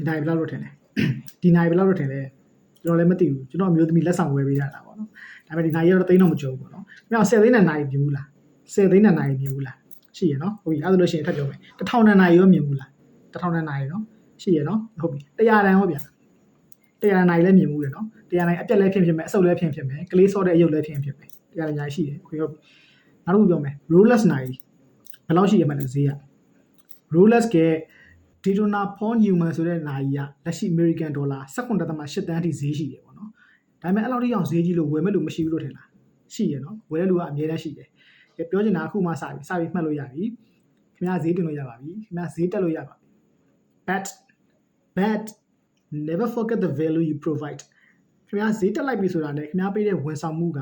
ဒီနိုင်ဘယ်လောက်လို့ထင်လဲဒီနိုင်ဘယ်လောက်လို့ထင်လဲကျွန်တော်လည်းမသိဘူးကျွန်တော်အမျိုးသမီးလက်ဆောင်ဝယ်ပေးရတာပေါ့နော်ဒါပေမဲ့ဒီနိုင်ရတော့တိန်းတော့မကြုံဘူးပေါ့နော်။မြောက်10သိန်းနဲ့နိုင်မြင်ဘူးလား10သိန်းနဲ့နိုင်မြင်ဘူးလားရှိရနော်ဟုတ်ပြီအဲ့ဒါလို့ရှိရင်ထပ်ပြောမယ်1000နဲ့နိုင်ရောမြင်ဘူးလား1000နဲ့နိုင်နော်ရှိရနော်ဟုတ်ပြီ100တန်ဟောဗျာ100နိုင်လည်းမြင်ဘူးရနော်100နိုင်အပြက်လည်းဖြစ်ဖြစ်မယ်အဆုပ်လည်းဖြစ်ဖြစ်မယ်ကလေးစောတဲ့အယုတ်လည်းဖြစ်ဖြစ်မယ်100နိုင်ညာရှိတယ်ခွေဟုတ်ပြီနောက်တစ်ခုပြောမယ် Rolex နိုင်ဘယ်လောက်ရှိရမလဲဈေးက Rolex က Daytona Paul Newman ဆိုတဲ့နိုင်ကြီးကလက်ရှိ American Dollar 17.8တန်းအထိဈေးရှိတယ်ပေါ့နော်ဒါပေမဲ့အဲ့လောက်ထိအောင်ဈေးကြီးလို့ဝယ်မဲ့လို့မရှိဘူးလို့ထင်လားရှိရနော်ဝယ်တဲ့လူကအများတန်းရှိတယ်ကဲပြောချင်တာအခုမှစပြီစပြီမှတ်လို့ရပြီခင်ဗျားဈေးတင်လို့ရပါပြီခင်ဗျားဈေးတက်လို့ရပါပြီ but but never forget the value you provide ခင်ဗျားဈေးတက်လိုက်ပြီဆိုတာနဲ့ခင်ဗျားပေးတဲ့ဝန်ဆောင်မှုက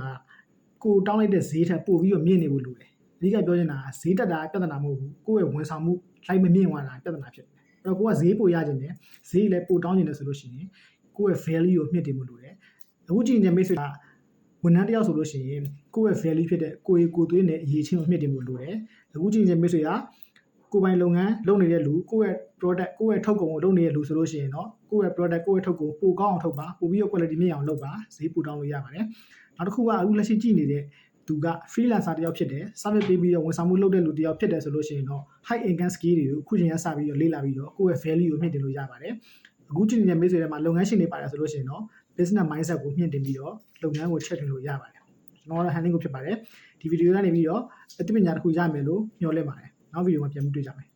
ကိုတောင်းလိုက်တဲ့ဈေးထက်ပိုပြီးတော့မြင့်နေဖို့လိုတယ်အဓိကပြောချင်တာကဈေးတက်တာပြဿနာမဟုတ်ဘူးကိုယ့်ရဲ့ဝန်ဆောင်မှုလိုက်မမြင့်သွားတာပြဿနာဖြစ်တယ်အဲ့ တော့ကိုကဈေးပိုရခြင်းနဲ့ဈေးလည်းပိုတောင်းခြင်းနဲ့ဆိုလို့ရှိရင်ကိုယ့်ရဲ့ value ကိုမြင့်တင်ဖို့လိုတယ်အခုကြည့်နေတဲ့မိတ်ဆွေကဝန်ထမ်းတစ်ယောက်ဆိုလို့ရှိရင်ကိုယ့်ရဲ့ value ဖြစ်တဲ့ကိုယ်ကိုယ်သွေးနဲ့အရေးချင်းကိုမြင့်တင်ဖို့လိုတယ်အခုကြည့်နေတဲ့မိတ်ဆွေကကိုယ်ပိုင်လုပ်ငန်းလုပ်နေတဲ့လူကိုယ့်ရဲ့ product ကိုယ့်ရဲ့ထုတ်ကုန်ကိုလုပ်နေတဲ့လူဆိုလို့ရှိရင်တော့ကိုယ့်ရဲ့ product ကိုယ့်ရဲ့ထုတ်ကုန်ပိုကောင်းအောင်ထုတ်ပါပိုပြီးတော့ quality မြင့်အောင်လုပ်ပါဈေးပိုတောင်းလို့ရပါတယ်နောက်တစ်ခုကအခုလက်ရှိကြည့်နေတဲ့ သူက freelancer တယောက်ဖြစ်တယ် service ပေးပြီးတော့ဝန်ဆောင်မှုလုပ်တဲ့လူတယောက်ဖြစ်တယ်ဆိုလို့ရှိရင်တော့ high income skill တွေကိုခုချိန်ကစပြီးတော့လေ့လာပြီးတော့ကိုယ့်ရဲ့ value ကိုမြင့်တင်လို့ရပါတယ်အခုကြည့်နေတဲ့မိတ်ဆွေတွေမှာလုပ်ငန်းရှင်တွေပါတယ်ဆိုလို့ရှိရင်တော့ business mindset ကိုမြင့်တင်ပြီးတော့လုပ်ငန်းကိုချက်တင်လို့ရပါတယ်ကျွန်တော်ကတော့ handling ကိုဖြစ်ပါတယ်ဒီဗီဒီယိုကနေပြီးတော့အသိပညာတစ်ခုရမယ်လို့ညွှန်လင့်ပါတယ်နောက်ဗီဒီယိုမှာပြန်ပြီးတွေ့ကြမယ်